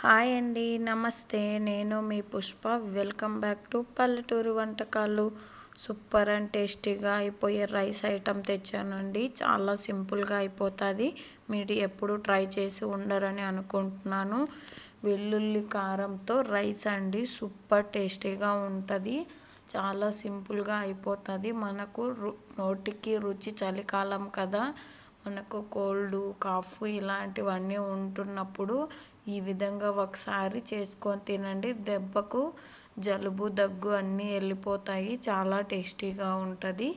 Hi అండి నమస్తే. నేను మీ పుష్ప. వెల్కమ్ బ్యాక్ టు పల్లెటూరు వంటకాలు. సూపర్ అండ్ టేస్టీగా అయిపోయే రైస్ ఐటమ్ తెచ్చానండి. చాలా సింపుల్గా అయిపోతుంది. మీరు ఎప్పుడు ట్రై చేసి ఉండరని అనుకుంటున్నాను. వెల్లుల్లి కారంతో రైస్ అండి. సూపర్ టేస్టీగా ఉంటుంది. చాలా సింపుల్గా అయిపోతుంది. మనకు నోటికి రుచి చలికాలం కదా. మనకు కోల్డ్ కాఫ్ ఇలాంటివన్నీ ఉంటున్నప్పుడు ఈ విధంగా ఒకసారి చేసుకొని తినండి. దెబ్బకు జలుబు దగ్గు అన్నీ వెళ్ళిపోతాయి. చాలా టేస్టీగా ఉంటుంది.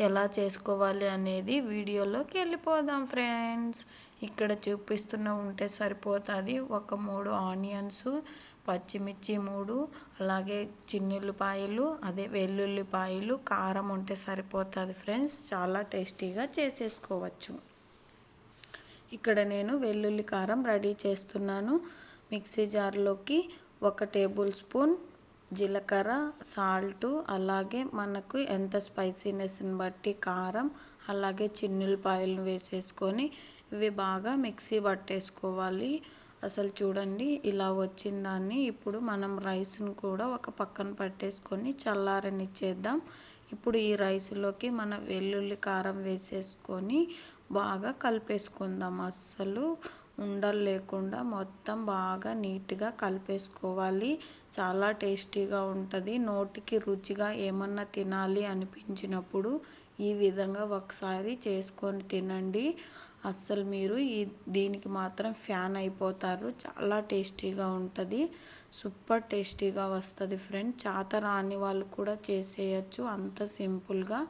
ఎలా చేసుకోవాలి అనేది వీడియోలోకి వెళ్ళిపోదాం ఫ్రెండ్స్. ఇక్కడ చూపిస్తున్న ఉంటే సరిపోతుంది. ఒక మూడు ఆనియన్స్ పచ్చిమిర్చి మూడు అలాగే చిన్నుల్లిపాయలు అదే వెల్లుల్లిపాయలు కారం ఉంటే సరిపోతుంది ఫ్రెండ్స్. చాలా టేస్టీగా చేసేసుకోవచ్చు. ఇక్కడ నేను వెల్లుల్లి కారం రెడీ చేస్తున్నాను. మిక్సీ జార్లోకి ఒక టేబుల్ స్పూన్ జీలకర్ర సాల్ట్ అలాగే మనకు ఎంత స్పైసీనెస్ని బట్టి కారం అలాగే చిన్నులపాయలను వేసేసుకొని ఇవి బాగా మిక్సీ పట్టేసుకోవాలి. అసలు చూడండి ఇలా వచ్చిన దాన్ని ఇప్పుడు మనం రైస్ను కూడా ఒక పక్కన పట్టేసుకొని చల్లారనిచ్చేద్దాం. ఇప్పుడు ఈ రైస్లోకి మన వెల్లుల్లి కారం వేసేసుకొని బాగా కలిపేసుకుందాం. అస్సలు ఉండలు లేకుండా మొత్తం బాగా నీట్గా కలిపేసుకోవాలి. చాలా టేస్టీగా ఉంటుంది. నోటికి రుచిగా ఏమన్నా తినాలి అనిపించినప్పుడు ఈ విధంగా ఒకసారి చేసుకొని తినండి. అస్సలు మీరు ఈ దీనికి మాత్రం ఫ్యాన్ అయిపోతారు. చాలా టేస్టీగా ఉంటుంది. సూపర్ టేస్టీగా వస్తుంది ఫ్రెండ్. చాత రాని వాళ్ళు కూడా చేసేయచ్చు. అంత సింపుల్గా.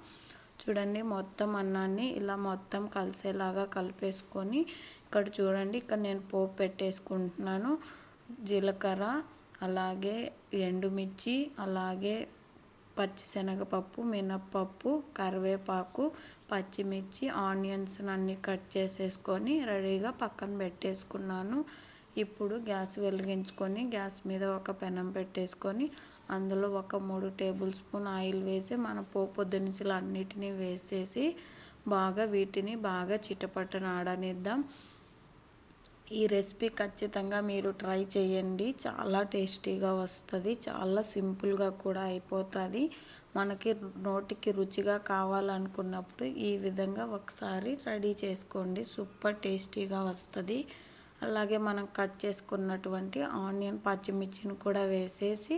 చూడండి మొత్తం అన్నాన్ని ఇలా మొత్తం కలిసేలాగా కలిపేసుకొని ఇక్కడ చూడండి. ఇక్కడ నేను పోపు పెట్టేసుకుంటున్నాను. జీలకర్ర అలాగే ఎండుమిర్చి అలాగే పచ్చిశనగపప్పు మినప్పప్పు కరివేపాకు పచ్చిమిర్చి ఆనియన్స్ అన్నీ కట్ చేసేసుకొని రెడీగా పక్కన పెట్టేసుకున్నాను. ఇప్పుడు గ్యాస్ వెలిగించుకొని గ్యాస్ మీద ఒక పెనం పెట్టేసుకొని అందులో ఒక మూడు టేబుల్ స్పూన్ ఆయిల్ వేసి మన పోపు దినుసులు అన్నిటినీ వేసేసి బాగా వీటిని బాగా చిటపట్టనాడనిద్దాం ఈ రెసిపీ ఖచ్చితంగా మీరు ట్రై చేయండి. చాలా టేస్టీగా వస్తుంది. చాలా సింపుల్గా కూడా అయిపోతుంది. మనకి నోటికి రుచిగా కావాలనుకున్నప్పుడు ఈ విధంగా ఒకసారి రెడీ చేసుకోండి. సూపర్ టేస్టీగా వస్తుంది. అలాగే మనం కట్ చేసుకున్నటువంటి ఆనియన్ పచ్చిమిర్చిని కూడా వేసేసి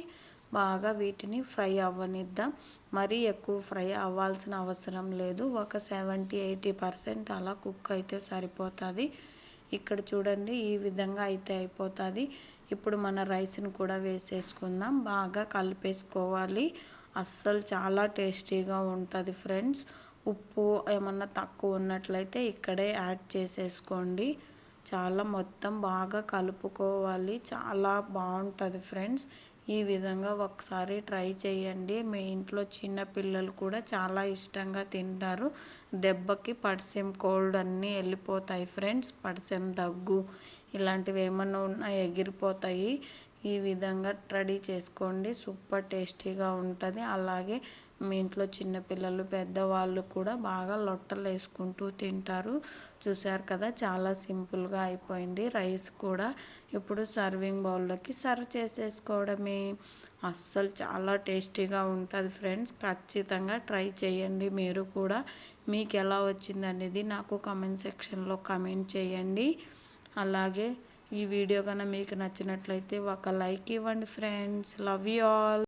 బాగా వీటిని ఫ్రై అవ్వనిద్దాం. మరీ ఎక్కువ ఫ్రై అవ్వాల్సిన అవసరం లేదు. ఒక సెవెంటీ ఎయిటీ పర్సెంట్ అలా కుక్ అయితే సరిపోతుంది. ఇక్కడ చూడండి ఈ విధంగా అయితే అయిపోతుంది. ఇప్పుడు మన రైస్ని కూడా వేసేసుకుందాం. బాగా కలిపేసుకోవాలి. అస్సలు చాలా టేస్టీగా ఉంటుంది ఫ్రెండ్స్. ఉప్పు ఏమన్నా తక్కువ ఉన్నట్లయితే ఇక్కడే యాడ్ చేసేసుకోండి. చాలా మొత్తం బాగా కలుపుకోవాలి. చాలా బాగుంటుంది ఫ్రెండ్స్. ఈ విధంగా ఒకసారి ట్రై చేయండి. మీ ఇంట్లో చిన్న పిల్లలు కూడా చాలా ఇష్టంగా తింటారు. దెబ్బకి పడిసెం కోల్డ్ అన్నీ వెళ్ళిపోతాయి ఫ్రెండ్స్. పడిసెం దగ్గు ఇలాంటివి ఏమన్నా ఉన్నా ఎగిరిపోతాయి. ఈ విధంగా రెడీ చేసుకోండి. సూపర్ టేస్టీగా ఉంటుంది. అలాగే మీ ఇంట్లో చిన్నపిల్లలు పెద్దవాళ్ళు కూడా బాగా లొట్టలు వేసుకుంటూ తింటారు. చూసారు కదా చాలా సింపుల్గా అయిపోయింది. రైస్ కూడా ఇప్పుడు సర్వింగ్ బౌల్లోకి సర్వ్ చేసేసుకోవడమే. అస్సలు చాలా టేస్టీగా ఉంటుంది ఫ్రెండ్స్. ఖచ్చితంగా ట్రై చేయండి మీరు కూడా. మీకు ఎలా వచ్చింది అనేది నాకు కమెంట్ సెక్షన్లో కమెంట్ చేయండి. అలాగే ఈ వీడియో కనుక మీకు నచ్చినట్లయితే ఒక లైక్ ఇవ్వండి ఫ్రెండ్స్. Love you all